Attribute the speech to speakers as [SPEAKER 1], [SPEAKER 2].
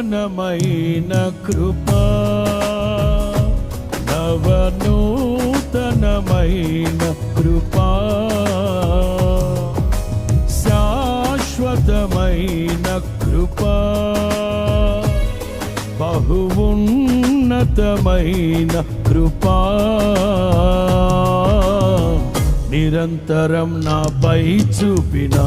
[SPEAKER 1] నూతనమైన కృప నవనూతనమైన కృప శాశ్వతమైన కృప బహువున్నతమైన కృప. నిరంతరం నాపై చూపినా